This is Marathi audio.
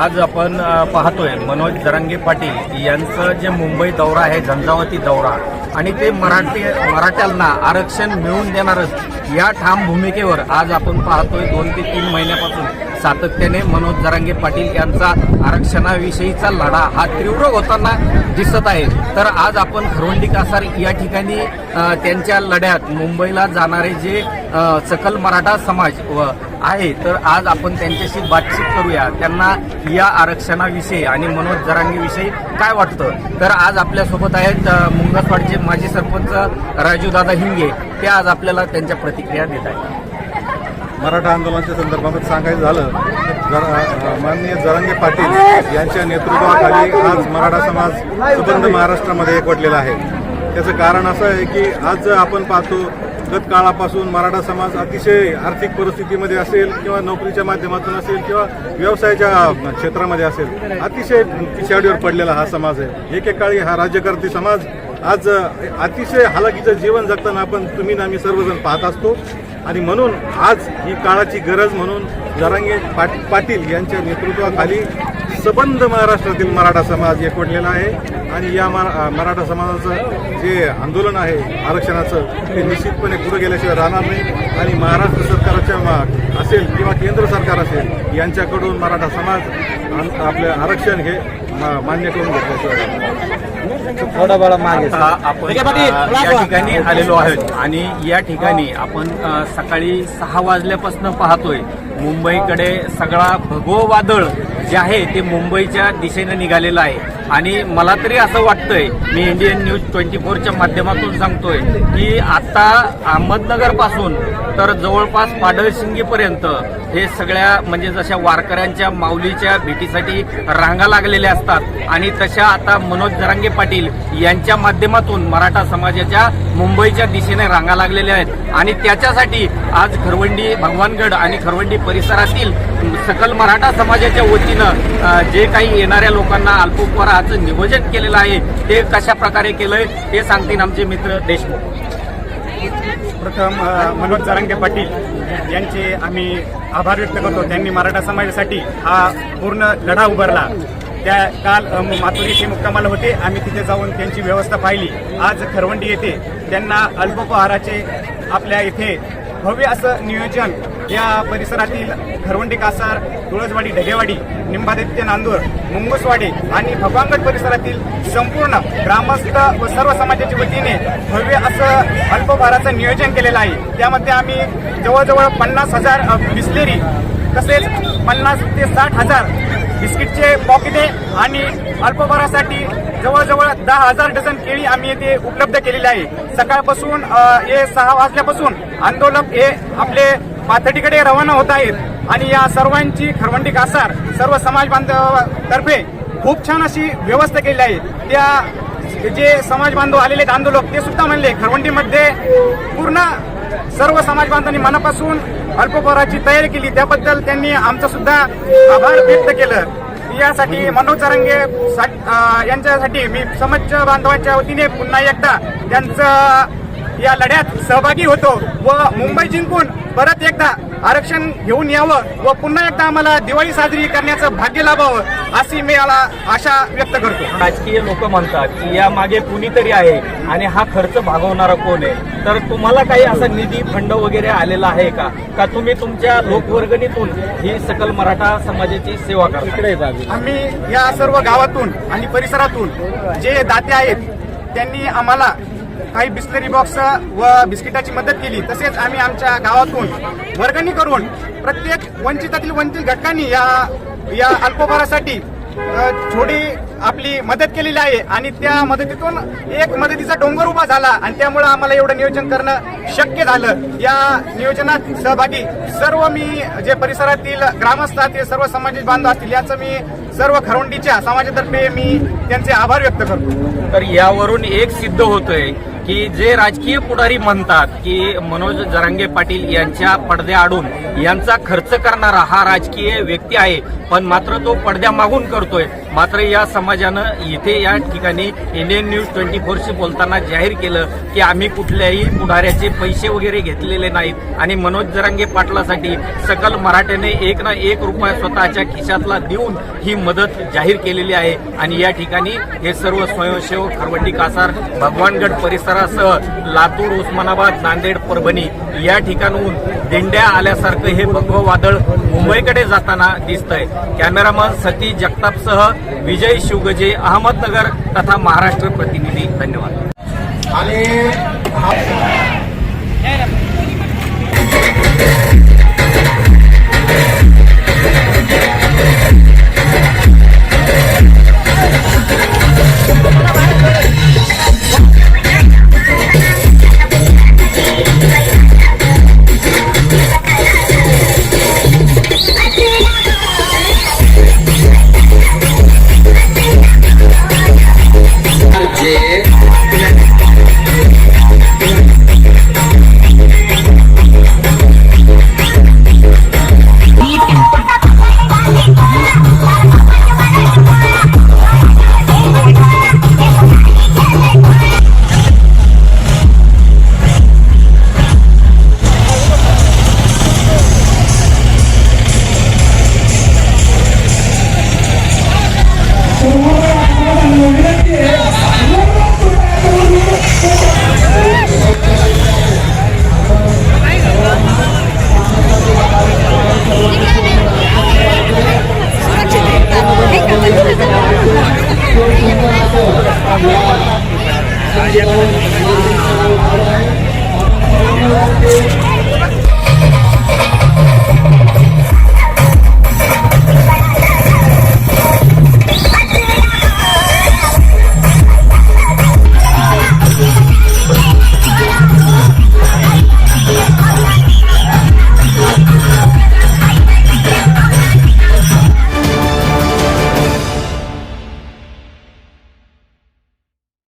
आज आपण पाहतोय मनोज जरांगे पाटील यांचं जे मुंबई दौरा आहे झंझावती दौरा आणि ते मराठी मराठ्यांना आरक्षण मिळवून देणारच या ठाम भूमिकेवर आज आपण पाहतोय दोन ते तीन महिन्यापासून. सातत्याने मनोज जरांगे पाटील यांचा आरक्षणाविषयीचा लढा हा तीव्र होताना दिसत आहे. तर आज आपण खरवंडी कासार या ठिकाणी त्यांच्या लढ्यात मुंबईला जाणारे जे सकल मराठा समाज व आहे तर आज आपण त्यांच्याशी बातचीत करूया. त्यांना या आरक्षणाविषयी आणि मनोज जरांगेविषयी काय वाटतं? तर आज आपल्यासोबत आहेत मुंगसवाडचे माजी सरपंच राजूदादा हिंगे. ते आज आपल्याला त्यांच्या प्रतिक्रिया देत आहेत. मराठा आंदोलनाच्या संदर्भात सांगायचं झालं तर माननीय जरांगे पाटील यांच्या नेतृत्वाखाली आज मराठा समाज सुबंध महाराष्ट्रामध्ये एकवटलेला आहे. त्याचं कारण असं आहे की आज आपण पाहतो गत काळापासून मराठा समाज अतिशय आर्थिक परिस्थितीमध्ये असेल किंवा नोकरीच्या माध्यमातून असेल किंवा व्यवसायाच्या क्षेत्रामध्ये असेल अतिशय पिछाडीवर पडलेला हा समाज आहे. एकेकाळी हा राज्यकर्ते समाज आज अतिशय हालाकीचं जीवन जगताना आपण तुम्ही आणि आम्ही सर्वजण पाहत असतो. आणि म्हणून आज ही काळाची गरज म्हणून जरांगे पाट पाटील यांच्या नेतृत्वाखाली सबंध महाराष्ट्रातील मराठा समाज एकवटलेला आहे. आणि या मरा- मराठा समाजाचं जे आंदोलन आहे आरक्षणाचं ते निश्चितपणे पुढे गेल्याशिवाय राहणार नाही. आणि महाराष्ट्र सरकारच्या असेल किंवा केंद्र सरकार असेल यांच्याकडून मराठा समाज आपलं आरक्षण हे मा- मान्य करून घेतल्याशिवाय थोडा बळा मागे आपण या ठिकाणी आलेलो आहोत आणि या ठिकाणी आपण सकाळी सहा वाजल्यापासून पाहतोय. मुंबईकडे सगळा भगो वादळ जे आहे ते मुंबईच्या दिशेने निघालेलं आहे. आणि मला तरी असं वाटतंय मी इंडियन न्यूज ट्वेंटी फोरच्या माध्यमातून सांगतोय की आता अहमदनगरपासून तर जवळपास पाडळशिंगीपर्यंत हे सगळ्या म्हणजे जशा वारकऱ्यांच्या माऊलीच्या भेटीसाठी रांगा लागलेल्या असतात आणि तशा आता मनोज जरांगे पाटील यांच्या माध्यमातून मराठा समाजाच्या मुंबईच्या दिशेने रांगा लागलेल्या आहेत. आणि त्याच्यासाठी आज खरवंडी भगवानगड आणि खरवंडी परिसरातील सकल मराठा समाजाच्या वतीनं जे काही येणाऱ्या लोकांना अल्पोपहाराचं नियोजन केलेलं आहे ते कशा प्रकारे केलंय ते सांगतील आमचे मित्र देशमुख. प्रथम मनोज जरांगे पाटील यांचे आम्ही आभार व्यक्त करतो. त्यांनी मराठा समाजासाठी हा पूर्ण लढा उभारला. त्या काल अ, माथुरी मुक्कामाला होते. आम्ही तिथे जाऊन त्यांची व्यवस्था पाहिली. आज खरवंडी येथे त्यांना अल्पोपहाराचे आपल्या इथे भव्य असं नियोजन या परिसरातील खरवंडी कासार तुळसवाडी ढगेवाडी निंबादित्य नांदूर मुंगसवाडी आणि भगवानगड परिसरातील संपूर्ण ग्रामस्थ व सर्व समाजाच्या वतीने भव्य असं अल्पभाराचं नियोजन केलेलं आहे. त्यामध्ये आम्ही जवळजवळ पन्नास हजार बिस्लेरी तसेच पन्नास ते साठ हजार बिस्किटचे पॉकेटे आणि अल्पभरासाठी जवळजवळ दहा हजार डझन केळी आम्ही येथे उपलब्ध केलेली आहे. सकाळपासून हे सहा वाजल्यापासून आंदोलक हे आपले पाथडीकडे रवाना होत आहेत आणि या सर्वांची खरवंडी कासार सर्व समाज बांधवातर्फे खूप छान अशी व्यवस्था केलेली आहे. त्या जे समाज बांधव आलेले आहेत आंदोलक ते सुद्धा म्हणले खरवंडीमध्ये पूर्ण सर्व समाज बांधवांनी मनापासून अल्पपराची तयारी केली. त्याबद्दल त्यांनी आमचं सुद्धा आभार व्यक्त केलं. यासाठी मनोज जरांगे सा- यांच्यासाठी मी समज बांधवांच्या वतीने पुन्हा एकदा त्यांचं या लढ्यात सहभागी होतो व मुंबई जिंकून परत एकदा आरक्षण घेऊन यावं व पुन्हा एकदा आम्हाला दिवाळी साजरी करण्याचं भाग्य लाभावं अशी मी याला आशा व्यक्त करतो. राजकीय लोक म्हणतात की या मागे कुणीतरी आहे आणि हा खर्च भागवणारा कोण आहे? तर तुम्हाला काही असा निधी फंड वगैरे आलेला आहे का? का तुम्ही तुमच्या लोकवर्गणीतून ही सकल मराठा समाजाची सेवा इकडे बाजू आम्ही या सर्व गावातून आणि परिसरातून जे दाते आहेत त्यांनी आम्हाला काही बिस्लरी बॉक्स व बिस्किटाची मदत केली. तसेच आम्ही आमच्या गावातून वर्गणी करून प्रत्येक वंचितातील वंचित घटकांनी या या अल्पभारासाठी थोडी आपली मदत केलेली आहे. आणि त्या मदतीतून एक मदतीचा डोंगर उभा झाला आणि त्यामुळे आम्हाला एवढं नियोजन करणं शक्य झालं. या नियोजनात सहभागी सर्व मी जे परिसरातील ग्रामस्थ असतील सर्व समाजिक बांधव असतील याचं मी सर्व खरवंडीच्या समाजातर्फे मी त्यांचे आभार व्यक्त करतो. तर यावरून एक सिद्ध होतंय की जे राजकीय पुढारी म्हणतात की मनोज जरांगे पाटील यांच्या पडद्याआडून यांचा खर्च करणारा हा राजकीय व्यक्ती आहे पण मात्र तो पडद्या मागून करतोय. मात्र या समाजानं इथे या ठिकाणी इंडियन न्यूज ट्वेंटी फोरशी बोलताना जाहीर केलं की आम्ही कुठल्याही पुढाऱ्याचे पैसे वगैरे घेतलेले नाहीत आणि मनोज जरांगे पाटलासाठी सकल मराठ्याने एक ना एक रुपया स्वतःच्या खिशातला देऊन ही मदत जाहीर केलेली आहे. आणि या ठिकाणी हे सर्व स्वयंसेवक खरवंडी कासार भगवानगड परिसर परिसरासह लातूर उस्मानाबाद नांदेड परभणी या ठिकाणहून दिंड्या आल्यासारखं हे भगवं वादळ मुंबईकडे जाताना दिसतंय. कॅमेरामन सती जगतापसह विजय शिवगजे अहमदनगर तथा महाराष्ट्र प्रतिनिधी धन्यवाद. आणि